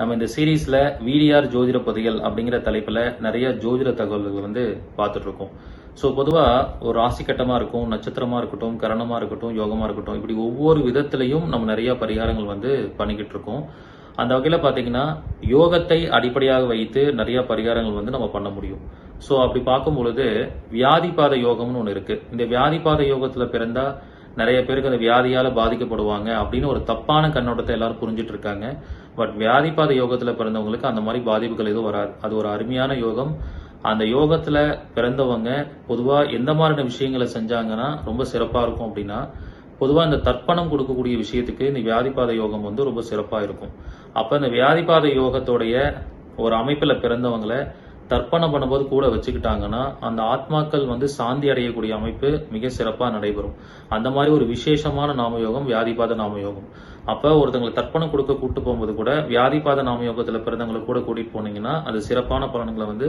நம்ம இந்த சீரீஸ்ல விடிஆர் ஜோதிட பொதிகள் அப்படிங்கிற தலைப்புல நிறைய ஜோதிட தகவல்கள் வந்து பார்த்துட்டு இருக்கோம் ஸோ பொதுவாக ஒரு ராசி கட்டமா இருக்கும் நட்சத்திரமா இருக்கட்டும் கரணமா இருக்கட்டும் யோகமா இருக்கட்டும் இப்படி ஒவ்வொரு விதத்திலையும் நம்ம நிறைய பரிகாரங்கள் வந்து பண்ணிக்கிட்டு இருக்கோம் அந்த வகையில் பார்த்தீங்கன்னா யோகத்தை அடிப்படையாக வைத்து நிறைய பரிகாரங்கள் வந்து நம்ம பண்ண முடியும். ஸோ அப்படி பார்க்கும் பொழுது வியாதிபாத யோகம்னு ஒன்று இருக்கு. இந்த வியாதிபாத யோகத்தில் பிறந்தா நிறைய பேருக்கு அந்த வியாதியால பாதிக்கப்படுவாங்க அப்படின்னு ஒரு தப்பான கண்ணோட்டத்தை எல்லாரும் புரிஞ்சிட்டு இருக்காங்க. பட் வியாதிபாத யோகத்துல பிறந்தவங்களுக்கு அந்த மாதிரி பாதிப்புகள் எதுவும் வராது. அது ஒரு அருமையான யோகம். அந்த யோகத்துல பிறந்தவங்க பொதுவா எந்த மாதிரியான விஷயங்களை செஞ்சாங்கன்னா ரொம்ப சிறப்பா இருக்கும் அப்படின்னா பொதுவா இந்த தர்ப்பணம் கொடுக்கக்கூடிய விஷயத்துக்கு இந்த வியாதிபாத யோகம் வந்து ரொம்ப சிறப்பா இருக்கும். அப்ப இந்த வியாதிபாத யோகத்தோடைய ஒரு அமைப்புல பிறந்தவங்களை தர்ப்பணம் பண்ணும்போது கூட வச்சுக்கிட்டாங்கன்னா அந்த ஆத்மாக்கள் வந்து சாந்தி அடையக்கூடிய அமைப்பு மிக சிறப்பாக நடைபெறும். அந்த மாதிரி ஒரு விசேஷமான நாமயோகம் வியாதிபாத நாமயோகம். அப்போ ஒருத்தங்களை தர்ப்பணம் கொடுக்க கூட்டு போகும்போது கூட வியாதிபாத நாமயோகத்தில் பிறந்தவங்களை கூட கூட்டிட்டு போனீங்கன்னா அது சிறப்பான பலன்களை வந்து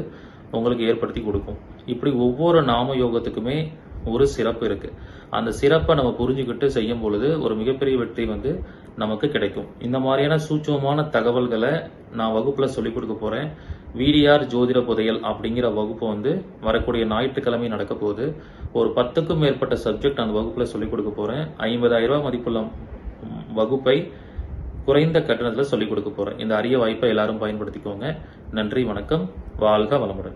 உங்களுக்கு ஏற்படுத்தி கொடுக்கும். இப்படி ஒவ்வொரு நாம யோகத்துக்குமே ஒரு சிறப்பு இருக்கு. அந்த சிறப்பை நம்ம புரிஞ்சுக்கிட்டு செய்யும் பொழுது ஒரு மிகப்பெரிய வெற்றி வந்து நமக்கு கிடைக்கும். இந்த மாதிரியான சூட்சமான தகவல்களை நான் வகுப்புல சொல்லிக் கொடுக்க போறேன். விடிஆர் ஜோதிட புதையல் அப்படிங்கிற வகுப்பு வந்து வரக்கூடிய ஞாயிற்றுக்கிழமை நடக்க போகுது. ஒரு பத்துக்கும் மேற்பட்ட சப்ஜெக்ட் அந்த வகுப்புல சொல்லிக் கொடுக்க போறேன். ஐம்பதாயிரம் ரூபாய் மதிப்புள்ள வகுப்பை குறைந்த கட்டணத்துல சொல்லிக் கொடுக்க போறேன். இந்த அரிய வாய்ப்பை எல்லாரும் பயன்படுத்திக்கோங்க. நன்றி வணக்கம். வாழ்க வளமுடன்.